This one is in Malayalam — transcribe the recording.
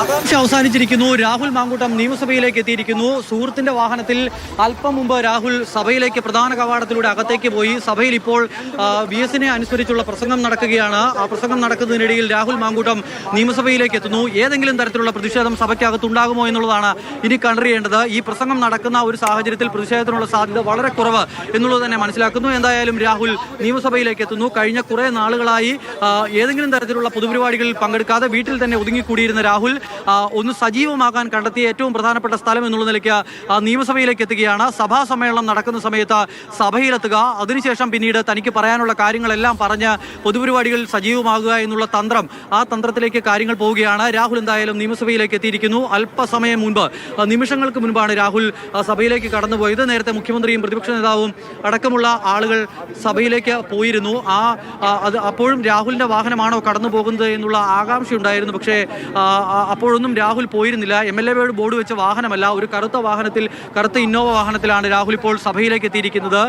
ആകാംക്ഷ അവസാനിച്ചിരിക്കുന്നു. രാഹുൽ മാങ്കൂട്ടം നിയമസഭയിലേക്ക് എത്തിയിരിക്കുന്നു. സുഹൃത്തിന്റെ വാഹനത്തിൽ അല്പം മുമ്പ് രാഹുൽ സഭയിലേക്ക് പ്രധാന കവാടത്തിലൂടെ അകത്തേക്ക് പോയി. സഭയിൽ ഇപ്പോൾ വി എസിനെ അനുസരിച്ചുള്ള പ്രസംഗം നടക്കുകയാണ്. ആ പ്രസംഗം നടക്കുന്നതിനിടയിൽ രാഹുൽ മാങ്കൂട്ടം നിയമസഭയിലേക്ക് എത്തുന്നു. ഏതെങ്കിലും തരത്തിലുള്ള പ്രതിഷേധം സഭയ്ക്കകത്ത് ഉണ്ടാകുമോ എന്നുള്ളതാണ് ഇനി കണ്ടറിയേണ്ടത്. ഈ പ്രസംഗം നടക്കുന്ന ഒരു സാഹചര്യത്തിൽ പ്രതിഷേധത്തിനുള്ള സാധ്യത വളരെ കുറവ് എന്നുള്ളത് തന്നെ മനസ്സിലാക്കുന്നു. എന്തായാലും രാഹുൽ നിയമസഭയിലേക്ക് എത്തുന്നു. കഴിഞ്ഞ കുറേ നാളുകളായി ഏതെങ്കിലും തരത്തിലുള്ള പൊതുപരിപാടികളിൽ പങ്കെടുക്കാതെ വീട്ടിൽ തന്നെ ഒതുങ്ങിക്കൂടിയിരുന്ന രാഹുൽ ഒന്ന് സജീവമാകാൻ കണ്ടെത്തിയ ഏറ്റവും പ്രധാനപ്പെട്ട സ്ഥലം എന്നുള്ള നിലയ്ക്ക് നിയമസഭയിലേക്ക് എത്തുകയാണ്. സഭാ സമ്മേളനം നടക്കുന്ന സമയത്ത് സഭയിലെത്തുക. അതിനുശേഷം പിന്നീട് തനിക്ക് പറയാനുള്ള കാര്യങ്ങളെല്ലാം പറഞ്ഞ് പൊതുപരിപാടികളിൽ സജീവമാകുക എന്നുള്ള തന്ത്രം ആ തന്ത്രത്തിലേക്ക് കാര്യങ്ങൾ പോവുകയാണ്. രാഹുൽ എന്തായാലും നിയമസഭയിലേക്ക് എത്തിയിരിക്കുന്നു. അല്പസമയം മുൻപ് നിമിഷങ്ങൾക്ക് മുൻപാണ് രാഹുൽ സഭയിലേക്ക് കടന്നുപോയത്. നേരത്തെ മുഖ്യമന്ത്രിയും പ്രതിപക്ഷ നേതാവും അടക്കമുള്ള ആളുകൾ സഭയിലേക്ക് പോയിരുന്നു. ആ അത് അപ്പോഴും രാഹുലിന്റെ വാഹനമാണോ കടന്നു പോകുന്നത് എന്നുള്ള ആകാംക്ഷ ഉണ്ടായിരുന്നു പക്ഷേ അപ്പോഴൊന്നും രാഹുൽ പോയിരുന്നില്ല. എം എൽ എയുടെ ബോർഡ് വെച്ച വാഹനമല്ല ഒരു കറുത്ത വാഹനത്തിൽ കറുത്ത ഇന്നോവ വാഹനത്തിലാണ് രാഹുൽ ഇപ്പോൾ സഭയിലേക്ക് എത്തിയിരിക്കുന്നത്.